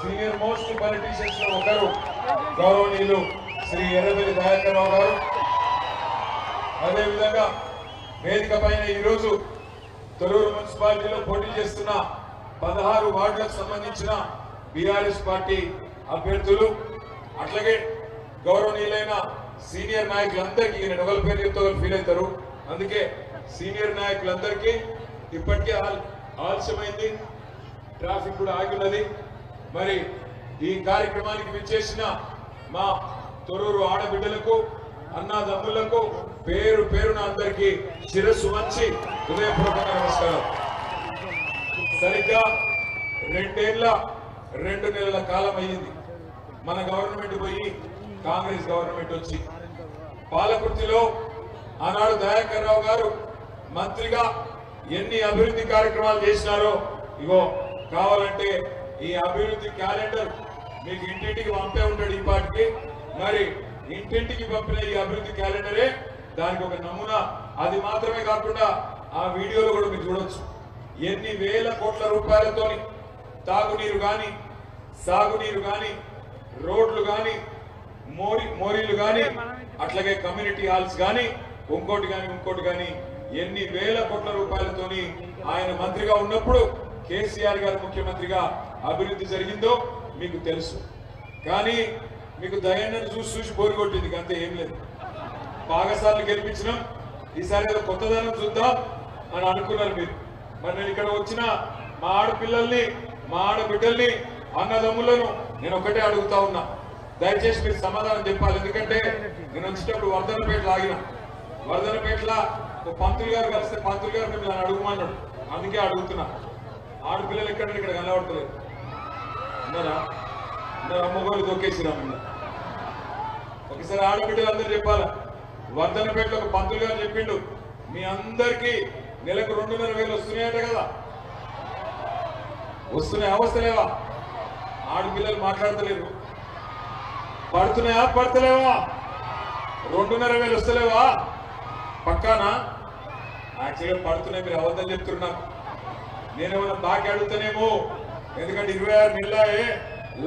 Senior most పొలిటీషియన్స్లో ఒకరు గౌరవనీయులు శ్రీ ఎర్రబెల్లి దయాకర్రావు గారు. అదేవిధంగా వేదిక పైన ఈరోజు తొలూరు మున్సిపాలిటీలో పోటీ చేస్తున్న పదహారు వార్డులకు సంబంధించిన బీఆర్ఎస్ పార్టీ అభ్యర్థులు అట్లాగే గౌరవనీయులైన సీనియర్ నాయకులందరికీ ఈయన ఎవరి పేరు చెప్తే ఫీల్ అవుతారు. అందుకే సీనియర్ నాయకులందరికీ ఇప్పటికే ఆలస్యమైంది. ట్రాఫిక్ కూడా ఆగి ఉన్నది. మరి ఈ కార్యక్రమానికి విచ్చేసిన మా తొరూరు ఆడబిడ్డలకు అన్నాదమ్ములకు పేరు పేరున అందరికీ శిరస్సు వంచి హృదయపూర్వక నమస్కారం. సరిగ్గా రెండేళ్ళ రెండు నెలల కాలం అయ్యింది. మన గవర్నమెంట్ పోయి కాంగ్రెస్ గవర్నమెంట్ వచ్చి. పాలకుర్తిలో ఆనాడు దయాకర్ రావు గారు మంత్రిగా ఎన్ని అభివృద్ధి కార్యక్రమాలు చేసినారో ఇగో కావాలంటే ఈ అభివృద్ధి క్యాలెండర్ మీకు ఇంటింటికి పంపే ఉంటాడు ఈ పాటికి. మరి ఇంటింటికి పంపిన ఈ అభివృద్ధి క్యాలెండరే దానికి ఒక నమూనా. అది మాత్రమే కాకుండా ఆ వీడియోలో కూడా మీరు చూడొచ్చు. ఎన్ని వేల కోట్ల రూపాయలతోని తాగునీరు కానీ సాగునీరు కానీ రోడ్లు కానీ మోరి మోరీలు కానీ అట్లాగే కమ్యూనిటీ హాల్స్ కానీ ఇంకోటి కానీ ఇంకోటి కానీ ఎన్ని వేల కోట్ల రూపాయలతోని ఆయన మంత్రిగా ఉన్నప్పుడు కేసీఆర్ గారు ముఖ్యమంత్రిగా అభివృద్ధి జరిగిందో మీకు తెలుసు. కానీ మీకు దయాన్ని చూసి చూసి బోరు కొట్టింది అంతే ఏం లేదు. బాగసార్లు గెలిపించినాం. ఈసారి ఏదో కొత్తదనం చూద్దాం అని అనుకున్నారు మీరు. మరి నేను ఇక్కడ వచ్చిన మా ఆడపిల్లల్ని మా ఆడబిడ్డల్ని అన్నదమ్ములను నేను ఒకటే అడుగుతా ఉన్నా. దయచేసి మీరు సమాధానం చెప్పాలి. ఎందుకంటే నేను వచ్చేటప్పుడు వర్ధనపేట లాగిన వర్ధనపేటలో పంతులు గారు కలిస్తే పంతులు గారు మిమ్మల్ని అడుగుమన్నాడు. అందుకే అడుగుతున్నా. ఆడపిల్లలు ఎక్కడ ఇక్కడ కనబడతలేదు. అందరూ? అమ్మగోళ్ళు దొక్కేసిరా ఒకసారి ఆడబిడ్డలు అందరూ చెప్పాలా? వర్ధనపేటలో ఒక పంతులు గారు చెప్పిండు మీ అందరికీ నెలకు రెండున్నర వేలు వస్తున్నాయట కదా. వస్తున్నాయి అవస్థలేవా ఆడపిల్లలు మాట్లాడతలేరు. పడుతున్నాయా? పడతలేవా? రెండున్నర వేలు వస్తలేవా? పక్కానా? యాక్చువల్గా పడుతున్నాయి మీరు అబద్ధం చెప్తున్నారు నేనేమైనా బాకీ అడుగుతానేమో? ఎందుకంటే ఇరవై ఆరు నెలలే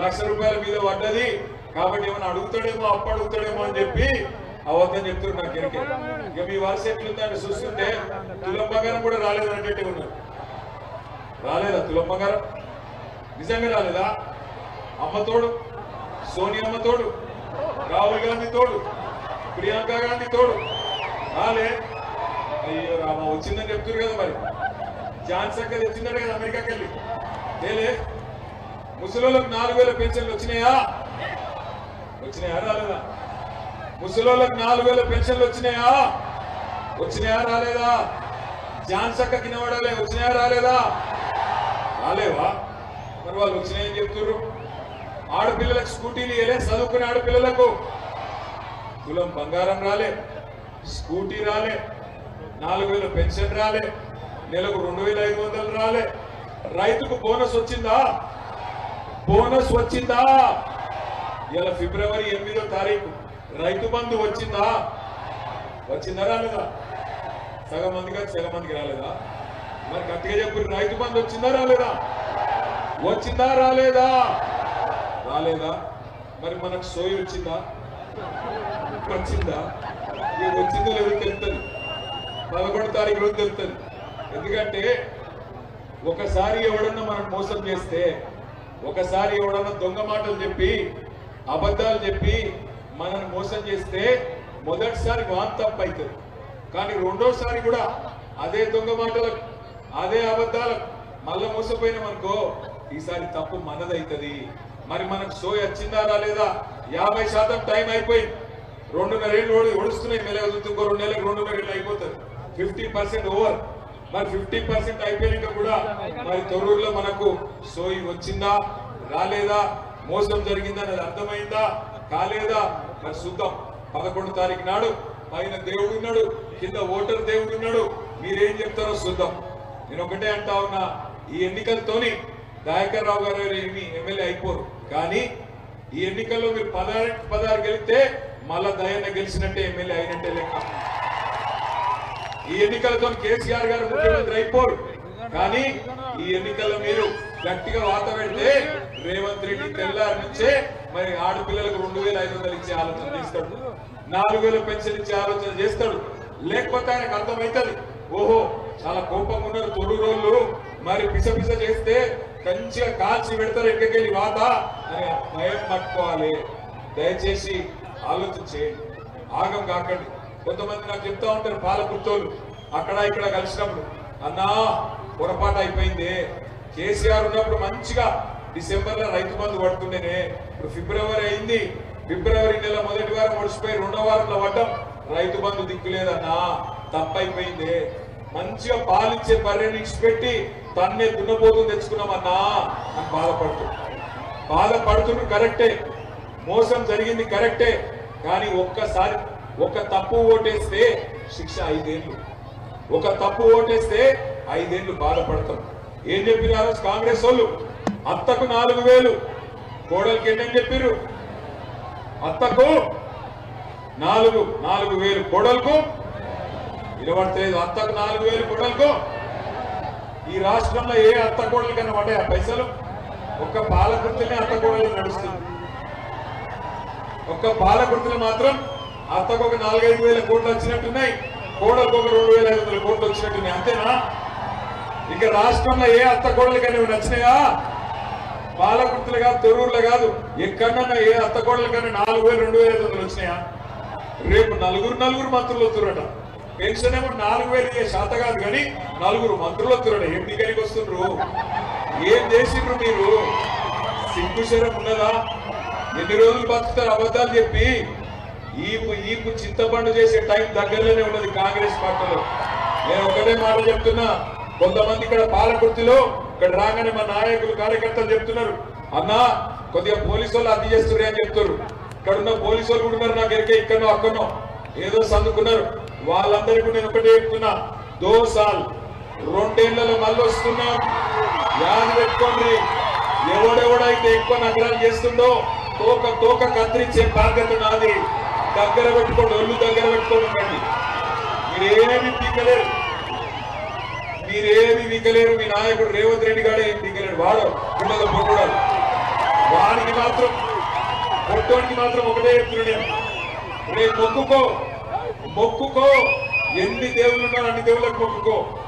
లక్ష రూపాయల మీద పడ్డది. కాబట్టి ఏమైనా అడుగుతాడేమో అప్పు అడుగుతాడేమో అని చెప్పి అవద్దని చెప్తున్నారు నాకు ఎరికే ఇక మీ వరుస ఎట్లుందని చూస్తుంటే తులం బంగారం కూడా రాలేదన్నట్టే ఉన్నారు. రాలేదా తులం బంగారం? నిజంగా రాలేదా? అమ్మ తోడు సోనియమ్మ తోడు రాహుల్ గాంధీ తోడు ప్రియాంక గాంధీ తోడు. రాలే. అయ్యో రామ వచ్చిందని చెప్తున్నారు కదా మరి. ఝాన్సీ అక్క వచ్చిందంటే కదా అమెరికాకి వెళ్ళి తేలే ముసలోళ్ళకి నాలుగు వేల పెన్షన్లు వచ్చినాయా? వచ్చినాయా రాలేదా? ముసలోళ్ళకి నాలుగు వేల పెన్షన్లు వచ్చినాయా? వచ్చినాయా రాలేదా? జాన్సక్క కినవాడాలే వచ్చినాయా రాలేదా? రాలేవా? మరి వాళ్ళు వచ్చినాయని చెప్తున్నారు ఆడపిల్లలకు స్కూటీలు ఇవ్వలే చదువుకునే ఆడపిల్లలకు. కులం బంగారం రాలే స్కూటీ రాలే నాలుగు వేల పెన్షన్ రాలే నెలకు రెండు వేల ఐదు వందలు రాలే. రైతుకు బోనస్ వచ్చిందా? బోనస్ వచ్చిందా? ఇలా ఫిబ్రవరి ఎనిమిదో తారీఖు. రైతు బంధు వచ్చిందా? వచ్చిందా రాలేదా? సగం మందిగా సగం మందికి రాలేదా? మరి గట్టిగా చెప్పు రైతు బంధు వచ్చిందా రాలేదా? వచ్చిందా రాలేదా? రాలేదా? మరి మనకు సోయి వచ్చిందా? వచ్చిందా? ఇది వచ్చిందో లేదో తెలుస్తుంది పదకొండు తారీఖు రోజు తెలుస్తుంది ఎందుకంటే ఒకసారి ఎవడన్నా మనం మోసం చేస్తే ఒకసారి ఎవడన్నా దొంగ మాటలు చెప్పి అబద్ధాలు చెప్పి మనల్ని మోసం చేస్తే మొదటిసారి వాన్ తప్పు అవుతుంది కానీ రెండోసారి కూడా అదే దొంగ మాటలకు అదే అబద్ధాలకు మళ్ళా మోసపోయినాం అనుకో ఈసారి తప్పు మనదైతుంది. మరి మనకు సోయ్ వచ్చిందా రాలేదా? యాభై శాతం టైం అయిపోయింది. రెండున్నర ఏళ్ళు ఓడి ఓడుస్తున్నాయి మెల్లగా చూస్తే ఇంకో రెండు నెలలకు రెండున్నర ఏళ్ళు అయిపోతుంది. Fifty percent over. మరి ఫిఫ్టీ పర్సెంట్ అయిపోయాక కూడా మరి తొర్రూరులో మనకు సోయి వచ్చిందా? రాలేదా? మోసం జరిగిందా అనేది అర్థమైందా? కాలేదా? మరి చూద్దాం. పదకొండు తారీఖు నాడు పైన దేవుడు ఉన్నాడు కింద ఓటర్ దేవుడు ఉన్నాడు. మీరేం చెప్తారో చూద్దాం. నేను ఒకటే అంటా ఉన్నా ఈ ఎన్నికలతోని దయాకర్ రావు గారు ఏమి ఎమ్మెల్యే అయిపోరు. కానీ ఈ ఎన్నికల్లో మీరు పదహారు పదహారు గెలిస్తే మళ్ళా దయన్న గెలిచినట్టే ఎమ్మెల్యే అయినట్టే లెక్క. ఈ ఎన్నికలతో కేసీఆర్ గారు ముఖ్యమంత్రి అయిపోరు కానీ ఈ ఎన్నికల్లో మీరు గట్టిగా వాత పెడితే రేవంత్ రెడ్డి తెల్లారి నుంచే మరి ఆడపిల్లలకు రెండు వేల ఐదు వందలు ఇచ్చే ఆలోచన చేస్తాడు. నాలుగు వేల పెన్షన్ ఇచ్చే ఆలోచన చేస్తాడు. లేకపోతే ఆయనకు అర్థమవుతుంది ఓహో చాలా కోపంగా ఉన్నారు తొలి రోజులు. మరి పిస చేస్తే మంచిగా కాల్చి పెడతారు ఎక్కడికెళ్ళి వాత అని భయం పట్టుకోవాలి. దయచేసి ఆలోచన చేయండి. ఆగం కాకండి. కొంతమంది నాకు చెప్తా ఉంటారు పాలకుర్తోలు అక్కడ ఇక్కడ కలిసినప్పుడు అన్నా పొరపాటు అయిపోయింది. కేసీఆర్ ఉన్నప్పుడు మంచిగా డిసెంబర్లో రైతు బంధు పడుతుండేనే. ఇప్పుడు ఫిబ్రవరి అయింది. ఫిబ్రవరి నెల మొదటి వారం ముడిచిపోయి రెండో వారంలో పడ్డం. రైతు బంధు దిక్కులేదన్నా తప్పైపోయింది. మంచిగా పాలిచ్చే బర్రెని పెట్టి తన్నే దున్నపోతుంది తెచ్చుకున్నామన్నా అని బాధపడుతుంది బాధపడుతున్నారు కరెక్టే. మోసం జరిగింది కరెక్టే. కానీ ఒక్కసారి ఒక తప్పు ఓటేస్తే శిక్ష ఐదేళ్ళు ఒక తప్పు ఓటేస్తే ఐదేళ్ళు బాధపడతాం. ఏం చెప్పినారు? కాంగ్రెస్ వాళ్ళు? అత్తకు నాలుగు వేలు. కోడలికి ఎన్నని చెప్పిర్రు? అత్తకు నాలుగు నాలుగు వేలు. కోడలకు? వినబడలేదు అత్తకు నాలుగు వేలు కోడలకు? ఈ రాష్ట్రంలో ఏ అత్త కోడలు కన్నా పడ్డాయి ఆ పైసలు? ఒక్క పాలకుర్తినే అత్త కోడలు నడుస్తుంది. ఒక్క పాలకుర్తిలో మాత్రం అత్తకు ఒక నాలుగైదు వేల కోట్లు వచ్చినట్టున్నాయి కోడలకు ఒక రెండు వేల ఐదు వందల కోట్లు వచ్చినట్టున్నాయి. అంతేనా? ఇక రాష్ట్రంలో ఏ అత్త కోడలు కానీ నచ్చినాయా? బాలకుర్తులు కాదు తొరూరులో కాదు ఎక్కడన్నా ఏ అత్త కోడలు కానీ నాలుగు వేలు రెండు వేల ఐదు వందలు వచ్చినాయా? రేపు నలుగురు నలుగురు మంత్రులు వస్తురట పెన్షన్ ఏమో నాలుగు వేలు ఏ శాత కాదు కానీ నలుగురు మంత్రులు వస్తురట ఏం దిగలికి వస్తుండ్రు? ఏం చేసిండ్రు మీరు? సిగ్గు శరం ఉన్నదా? ఎన్ని రోజులు బతుకుతారు? అబద్ధాలు చెప్పి ఈపు ఈపు చింతపండు చేసే టైం దగ్గరలోనే ఉన్నది కాంగ్రెస్ పార్టీలో. నేను ఒకటే మాట చెప్తున్నా కొంతమంది ఇక్కడ పాలకుర్తిలో ఇక్కడ రాగానే మా నాయకులు కార్యకర్తలు చెప్తున్నారు అన్నా కొద్దిగా పోలీసు వాళ్ళు అది చేస్తున్నారు అని చెప్తారు ఇక్కడ ఉన్న పోలీసు వాళ్ళు కూడా ఉన్నారు నాకు ఎరికే ఇక్కడనో అక్కడనో. ఏదో సందుకున్నారు వాళ్ళందరికీ నేను ఒకటే చెప్తున్నా దో సాల్ రెండేళ్ళలో మళ్ళీ వస్తున్నాం యాద పెట్టుకోండి. ఎవడెవడైతే ఎక్కువ నగరాలు చేస్తుండో తోక తోక కత్తిరించే బాధ్యత నాది. దగ్గర పెట్టుకోండి ఒళ్ళు దగ్గర పెట్టుకోండి ఉండండి మీరేమి పీకలేరు. మీరేమి పీకలేరు. మీ నాయకుడు రేవంత్ రెడ్డి గాడే ఏం పీకలేడు. వాడు ఉండదు పొట్టుడాడు వాడికి మాత్రం పొట్టోనికి మాత్రం ఒకటే చెప్తున్నాడు మొక్కుకో. మొక్కుకో. ఎన్ని దేవులు ఉన్నారు అన్ని దేవుళ్ళకి మొక్కుకో.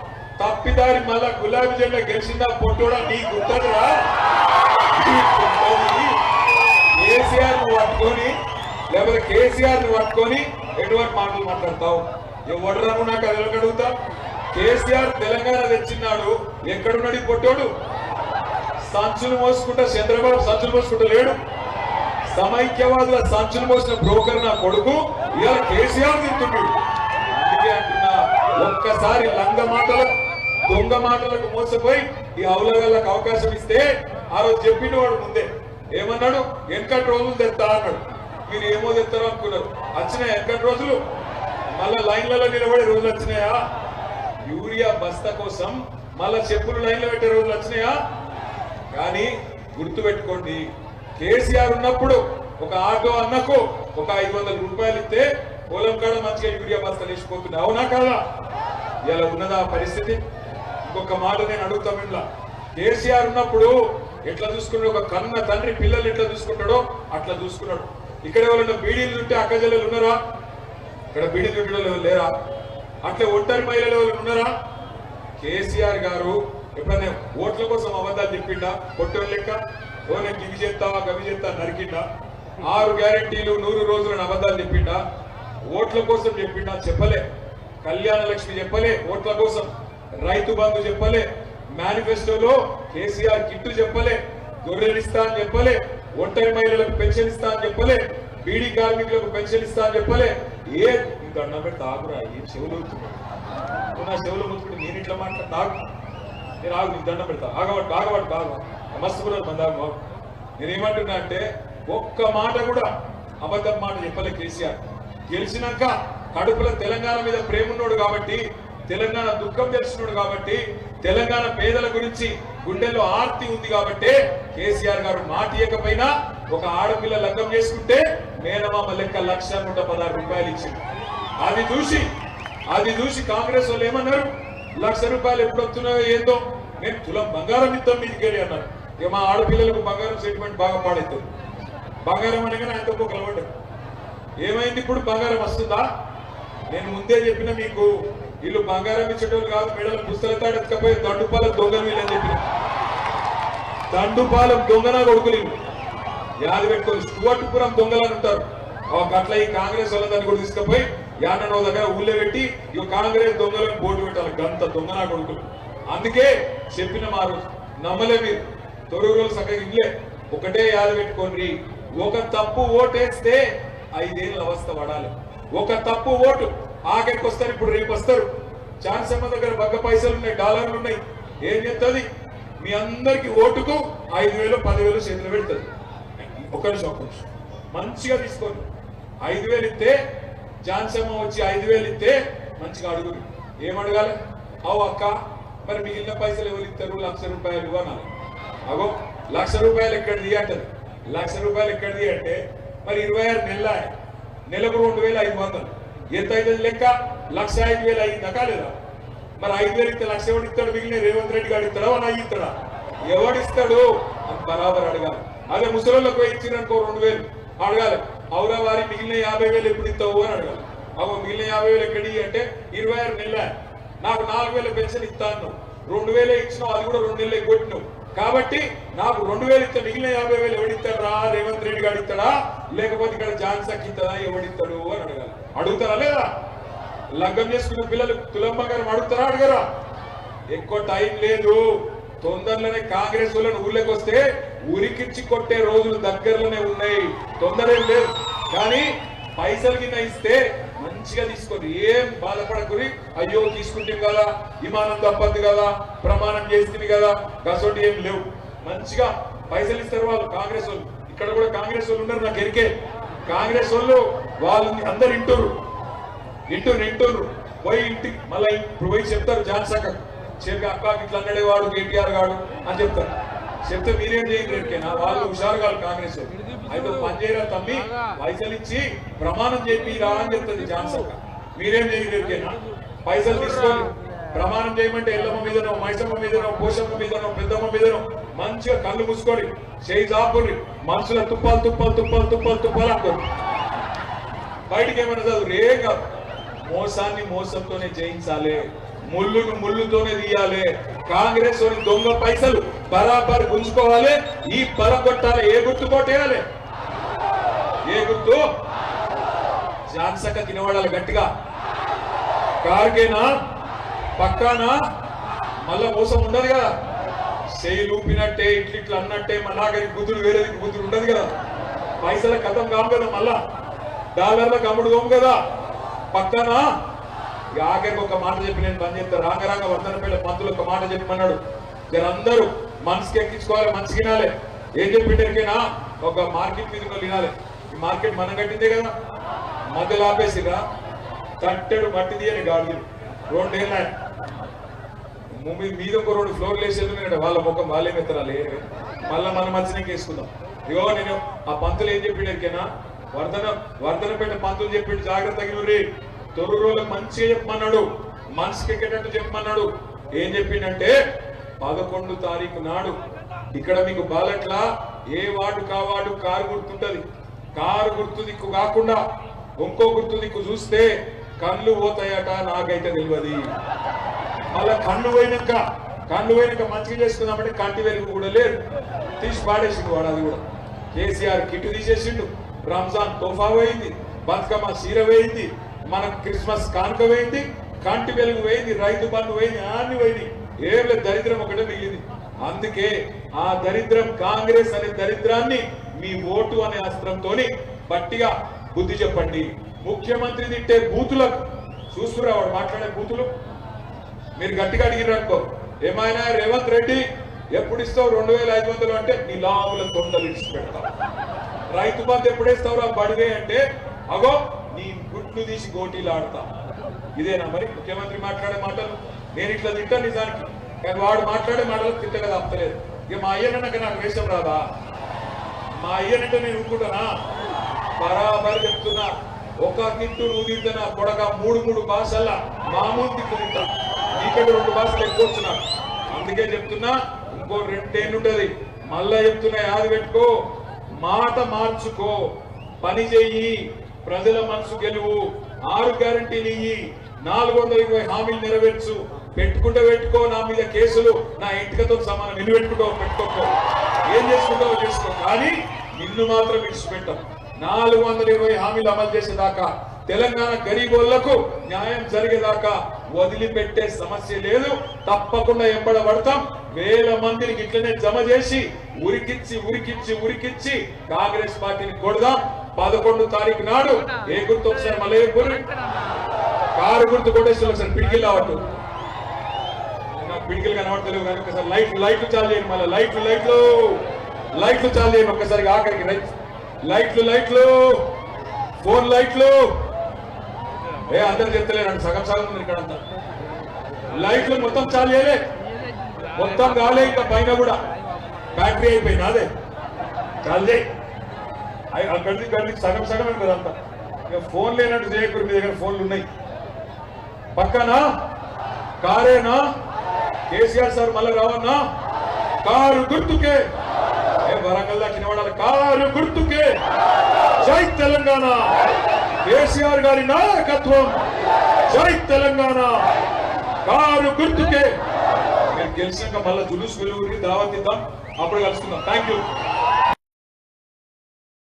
తప్పిదారి మళ్ళా గులాబీ జెండా గెలిచిందా పొట్టుడా నీ గుర్తదురా కేసీఆర్ పట్టుకొని ఎటువంటి మాటలు మాట్లాడతావు? ఎవడరాను నాకు అది అడుగుతా? కేసీఆర్ తెలంగాణ తెచ్చినాడు ఎక్కడున్నాడు పొట్టోడు? సంచులు మోసుకుంటా చంద్రబాబు సంచులు మోసుకుంటా లేడు. సమైక్యవాదుల సంచులు మోసిన బ్రోకర్ నా కొడుకు. ఇలా కేసీఆర్ తింటున్నాడు అందుకే అంటున్నా ఒక్కసారి లంగ మాటలకు దొంగ మాటలకు మోసపోయి ఈ అవలగాళ్ళకు అవకాశం ఇస్తే ఆ రోజు చెప్పిన వాడు ముందే. ఏమన్నాడు? వెనకటి రోజులు తెస్తా అన్నాడు మీరు ఏమో చెప్తారో అనుకున్నారు. వచ్చినాయి? ఎక్కడి రోజులు? మళ్ళా లైన్లలో నిలబడే రోజులు వచ్చినాయా? యూరియా బస్తా కోసం మళ్ళా చెప్పులు లైన్లో పెట్టే రోజులు వచ్చినాయా? కానీ గుర్తు పెట్టుకోండి కేసీఆర్ ఉన్నప్పుడు ఒక ఆటో అన్నకు ఒక ఐదు వందల రూపాయలు ఇస్తే పొలం కాడ మంచిగా యూరియా బస్తాలు వేసిపోతుంది అవునా కాదా? ఇలా ఉన్నదా పరిస్థితి? ఇంకొక మాట నేను అడుగుతా మిమ్మల్ని. కేసీఆర్ ఉన్నప్పుడు ఎట్లా చూసుకున్నాడు? ఒక కన్న తండ్రి పిల్లలు ఎట్లా చూసుకుంటాడో అట్లా చూసుకున్నాడు. ఇక్కడ ఎవరన్నా బీడీలు చుట్టే అక్క ఉన్నారా? ఇక్కడ బీడీలు ఉండడం లేరా? అట్లా ఒంటరి మహిళలు ఎవరు ఉన్నారా? కేసీఆర్ గారు ఎప్పుడైనా ఓట్ల కోసం అబద్ధాలు చెప్పిండా? పొట్టోళ్ళు లెక్క? ఓ నేను గివి చేస్తావా గవి చేస్తా నరికిండా? ఆరు గ్యారంటీలు నూరు రోజులను అబద్ధాలు చెప్పిండా? ఓట్ల కోసం చెప్పిండా? చెప్పలే. కళ్యాణ లక్ష్మి చెప్పలే ఓట్ల కోసం. రైతు బంధు చెప్పలే. మేనిఫెస్టోలో కేసీఆర్ కిట్టు చెప్పలే. గొర్రెలు అని చెప్పలే. ఒంటరి మహిళలకు పెన్షన్ ఇస్తా అని చెప్పలే బీడీ కార్మికులకు పెన్షన్ ఇస్తా అని చెప్పలే. ఏ ఈ దండం పెడితే ఆగురా ఏం చెవులు అవుతున్నాడు నా చెవులు ముట్టుకుంటే నేను ఇట్లా మాట్లాడు తాగు నేను ఆగు నీకు దండం పెడతా. ఆగవాడు ఆగవాడు ఆగు. మస్తు కూడా మంది ఆగు బాబు నేను ఏమంటున్నా అంటే ఒక్క మాట కూడా అబద్ధం మాట చెప్పలే కేసీఆర్. గెలిచినాక కడుపులో తెలంగాణ మీద ప్రేమ ఉన్నాడు కాబట్టి తెలంగాణ దుఃఖం తెలిసినాడు కాబట్టి తెలంగాణ పేదల గురించి గుండెల్లో ఆర్తి ఉంది కాబట్టి కేసీఆర్ గారు మాట ఇవ్వకపోయినా ఒక ఆడపిల్ల లగ్గం చేసుకుంటే మేనమామ లెక్క లక్ష నూట పదహారు రూపాయలు ఇచ్చింది. అది చూసి అది చూసి కాంగ్రెస్ వాళ్ళు ఏమన్నారు? లక్ష రూపాయలు ఎప్పుడు వస్తున్నాయో ఏందో? నేను తులం బంగారం ఇద్దాం మీదికెళ్ళి అన్నారు. ఇక మా ఆడపిల్లలకు బంగారం సెటిల్మెంట్ బాగా పాడైతుంది బంగారం అనగానే ఆయనతో కలవండి ఏమైంది ఇప్పుడు? బంగారం వస్తుందా? నేను ముందే చెప్పిన మీకు వీళ్ళు బంగారం ఇచ్చేటోళ్ళు కాదు మెడలు పుస్తలతాడు ఎత్తుకపోయి దండుపాల దొంగలు వీళ్ళని చెప్పి దండుపాలెం దొంగన కొడుకులు యాది పెట్టుకొని స్టువర్టుపురం దొంగలు అని ఉంటారు అట్లా ఈ కాంగ్రెస్ వాళ్ళందరినీ కూడా తీసుకుపోయి యాడనో దగ్గర ఊళ్ళో పెట్టి ఇక కాంగ్రెస్ దొంగలను బోటు పెట్టాలి. గంత దొంగన కొడుకులు. అందుకే చెప్పిన మారు నమ్మలే మీరు. తొడుగు రోజులు సగం ఇల్లే ఒకటే యాద పెట్టుకోండి. ఒక తప్పు ఓటేస్తే ఐదేళ్ళ అవస్థ పడాలి. ఒక తప్పు ఓటు ఆఖరికి వస్తారు ఇప్పుడు రేపు వస్తారు చాన్సమ్మ దగ్గర బగ్గ పైసలు ఉన్నాయి డాలర్లు ఉన్నాయి ఏం చెప్తుంది? మీ అందరికి ఓటుకు ఐదు వేలు పదివేలు చేతులు పెడుతుంది. ఒక నిమిషం నిమిషం. మంచిగా తీసుకోండి. ఐదు వేలు ఇస్తే జాన్సమ్మ వచ్చి ఐదు వేలు ఇస్తే మంచిగా అడుగురు ఏం అడగాలి? అవు అక్క మరి మిగిలిన పైసలు ఎవరు ఇస్తారు? లక్ష రూపాయలు అనాలి అగో లక్ష రూపాయలు ఎక్కడిది అంటది లక్ష రూపాయలు ఎక్కడిది అంటే మరి ఇరవై ఆరు నెల నెలకు రెండు వేల ఐదు వందలు. ఎంత అవుతుంది లెక్క? లక్ష ఐదు వేలు అయిందా కాలేదా? మరి ఐదు వేలు ఇస్తే లక్ష ఎవడు ఇస్తాడు? మిగిలిన రేవంత్ రెడ్డి గారు ఇస్తాడా? నాకు ఇస్తాడా? ఎవడిస్తాడు అని బరాబర్ అడగాలి. అదే ముసలోళ్ళకు ఇచ్చిననుకో రెండు వేలు. అడగాలి. అవురా వారి మిగిలిన యాభై వేలు ఎప్పుడు ఇస్తావు అని అడగాలి. అవు మిగిలిన యాభై వేలు ఎక్కడి అంటే ఇరవై ఆరు నెలల. నాకు నాలుగు వేల పెన్షన్ ఇస్తాను రెండు వేలే ఇచ్చినావు అది కూడా రెండు నెలలు కొట్టినావు. కాబట్టి నాకు రెండు వేలు ఇస్తే మిగిలిన యాభై వేలు ఎవడిస్తాడు రా? రేవంత్ రెడ్డి గారు ఇస్తాడా? లేకపోతే ఇక్కడ జాన్సక్ ఇస్తాడా? ఎవడిస్తాడు అని అడగాలి. అడుగుతారా లేదా? లగ్గం చేసుకున్న పిల్లలు తులం బంగారం అడుగుతారా? అడగరా. ఎక్కువ టైం లేదు. తొందరలోనే కాంగ్రెస్ వాళ్ళని ఊర్లోకి వస్తే ఉరికిచ్చి కొట్టే రోజులు దగ్గరలోనే ఉన్నాయి. తొందర లేదు. కానీ పైసలు కింద ఇస్తే మంచిగా తీసుకోండి ఏం బాధపడకుని అయ్యో తీసుకుంటే కదా విమానం తప్పదు కదా ప్రమాణం చేస్తుంది కదా గసోటి ఏం లేవు. మంచిగా పైసలు ఇస్తారు వాళ్ళు కాంగ్రెస్ వాళ్ళు. ఇక్కడ కూడా కాంగ్రెస్ వాళ్ళు ఉన్నారు నాకు ఎరికే. కాంగ్రెస్ వాళ్ళు వాళ్ళు అందరు ఇంటూరు. ఇంటూరు ఇంటూరు. పోయి ఇంటి మళ్ళీ ఇప్పుడు పోయి చెప్తారు జాన్సక్క చెప్పి అక్క ఇట్లా అన్నాడే వాడు కేటీఆర్ గాడు అని చెప్తారు. చెప్తే మీరేం చేయండి నా వాళ్ళు హుషారు కాదు కాంగ్రెస్ అయితే పనిచేయరా తమ్మి? పైసలు ఇచ్చి ప్రమాణం చెప్పి రా అని చెప్తుంది జాన్సక్క మీరేం చేయండి పైసలు తీసుకొని ప్రమాణం చేయమంటే ఎల్లమ్మ మీదనో మైసమ్మ మీదనో పోషమ్మ మీదనో పెద్దమ్మ మీదనో మంచిగా కళ్ళు మూసుకొని చేయి చాపుని మనుషుల తుప్పాలు తుప్పాలు తుప్పాలు తుప్పాలు తుప్పాలు అంటారు. బయటికి ఏమైనా చదువు? రే కాదు. మోసాన్ని మోసంతోనే జయించాలి. ముళ్ళును ముళ్ళుతోనే తీయాలి. కాంగ్రెస్ దొంగ పైసలు. బరాబర్ గుంజుకోవాలి. ఈ పరగొట్టాలి ఏ గుర్తు కొట్టేయాలి ఏ గుర్తు? జాన్సక్క తినవాడాలి గట్టిగా. కార్గేనా పక్కానా? మళ్ళా మోసం ఉండదు కదా. చేయి లూపినట్టే ఇట్లు ఇట్లా అన్నట్టే మళ్ళా బుద్ధులు వేరే బుద్ధులు ఉండదు కదా. పైసల కథం కాము కదా మళ్ళా. డాలర్లకు అమ్ముడు కాము కదా. పక్కన? ఆఖరికి ఒక మాట చెప్పి నేను పని చేస్తా. రాంగరాంగ రాంగ వర్ధనపేట పంతులు ఒక మాట చెప్పమన్నాడు. అందరూ మనసుకి ఎక్కించుకోవాలి మనసుకి వినాలి. ఏం చెప్పిండేనా ఒక మార్కెట్ మీద వినాలి. ఈ మార్కెట్ మనం కట్టిందే కదా. మధ్యలో ఆపేసిగా తట్టెడు మట్టి తీయని గాడి రెండేళ్ళ ముందు మీద ఒక రెండు ఫ్లోర్లు వేసేది వాళ్ళ ముఖం వాళ్ళే మిత్రాలు మళ్ళీ మనం మంచిగా వేసుకుందాం. ఇగో నేను ఆ పంతులు ఏం చెప్పిండేనా వర్ధన వర్ధనపేట పంతులు చెప్పిండు జాగ్రత్తగా రే తొలి రోజులకు మంచిగా చెప్పమన్నాడు. మనసుకి ఎక్కేటట్టు చెప్పమన్నాడు. ఏం చెప్పిండంటే పదకొండు తారీఖు నాడు ఇక్కడ మీకు బాలట్ల ఏ వార్డు కావాడు కారు గుర్తుంటది. కారు గుర్తు దిక్కు కాకుండా ఇంకో గుర్తు దిక్కు చూస్తే కళ్ళు పోతాయట నాకైతే తెలియదు మళ్ళా కన్ను పోయినాక కన్ను పోయినాక మంచిగా చేసుకుందామంటే కంటి వెలుగు కూడా లేదు. తీసి పాడేసిండు వాడు అది కూడా. కేసీఆర్ కిట్టు తీసేసిండు. రంజాన్ తోఫా పోయింది. బతుకమ్మ సీర వేయింది మన క్రిస్మస్ కానుక వేయింది కంటి వెలుగు వేయింది రైతు బంధు పోయింది. అన్ని పోయింది ఏం లేదు దరిద్రం ఒకటే మిగిలింది. అందుకే ఆ దరిద్రం కాంగ్రెస్ అనే దరిద్రాన్ని మీ ఓటు అనే అస్త్రంతోని గట్టిగా బుద్ధి చెప్పండి. ముఖ్యమంత్రి తిట్టే బూతులకు చూస్తురా వాడు మాట్లాడే బూతులు? మీరు గట్టిగా అడిగిర్రు అనుకో. ఏమైనా రేవంత్ రెడ్డి ఎప్పుడు ఇస్తావు రెండు వేల ఐదు వందలు అంటే నీ లాభుల తొండలు ఇచ్చి పెడతావు రైతు బంధు ఎప్పుడేస్తావు రా బడివే అంటే అగో నీ గుట్లు తీసి గోటీలు ఆడతా ఇదేనా మరి ముఖ్యమంత్రి మాట్లాడే మాటలు? నేను ఇట్లా తింటా నిజానికి. కానీ వాడు మాట్లాడే మాటలకు తిట్టగా తప్పలేదు. ఇక మా అయ్యనంటే నాకు వేషం రాదా? మా అయ్యనంటే నేను ఊరుకుంటానా? బరాబర్ చెప్తున్నా. ఒక తిట్టు నువ్వు తింటున్నా కొడక మూడు మూడు భాషల మామూలు తిట్టు తింటా. నీకంటే రెండు భాషలు ఎక్కువ వచ్చినా అందుకే చెప్తున్నా ఇంకో రెండేళ్ళు ఉంటది. మళ్ళా చెప్తున్నా యాది పెట్టుకో. మాట మార్చుకో. పని చెయ్యి. ప్రజల మనసు గెలువు. ఆరు గ్యారంటీలు ఇయ్యి. నాలుగు వందల ఇరవై హామీలు నెరవేర్చు. పెట్టుకుంటే పెట్టుకో నా మీద కేసులు నా ఇంటికతో సమానం ఎన్ని పెట్టుకుంటావు పెట్టుకోకో. ఏం చేసుకుంటావో చేసుకో. కానీ నిన్ను మాత్రం విడిచిపెట్టాం. నాలుగు వందల ఇరవై హామీలు అమలు చేసేదాకా తెలంగాణ గరీబోళ్ళకు న్యాయం జరిగేదాకా వదిలిపెట్టే సమస్య లేదు. తప్పకుండా ఎంబడబడతాం వేల మందిని ఇట్లనే జమ చేసి ఉరికిచ్చి ఉరికిచ్చి ఉరికిచ్చి కాంగ్రెస్ పార్టీని కొడదాం. పదకొండు తారీఖు నాడు ఏ గుర్తు ఒకసారి మళ్ళీ కారు గుర్తు కొట్టేసి ఒకసారి పిడికిల్ పిడికిలు కనబడతలేవు కానీ ఒకసారి లైట్ లైట్లు చాలు చేయండి మళ్ళీ. లైట్లు లైట్లు లైట్లు చాలు చేయండి ఒక్కసారి ఆఖరికి. రైట్ లైట్లు లైట్లు ఫోన్ లైట్లు ఏ అందరు చెప్తలేనండి సగం సగం ఉంది ఇక్కడ అంతా. లైట్లు మొత్తం చాలు చేయలే. మొత్తం కాలే ఇంకా పైన కూడా. బ్యాటరీ అయిపోయింది? అదే. చాలు చేయి. అయ్ సగం సగం ఉంది అంతా. ఇక ఫోన్ లేనట్టు చేయకూడదు. మీ దగ్గర ఫోన్లు ఉన్నాయి. పక్కనా? కారేనా? కేసీఆర్ సార్ మళ్ళీ రావన్నా? కారు గుర్తుకే. వరంగల్ దాకా నిలబడాలి కారు గుర్తుకే. జై తెలంగాణ. కేసీఆర్ గారి నాయకత్వం. జై తెలంగాణ. కారు గుర్తుకే. మీరు గెలిచాక మళ్ళీ జులుస్ వెలుగురికి దావత్ ఇద్దాం. అప్పుడు కలుసుకుందాం. Thank you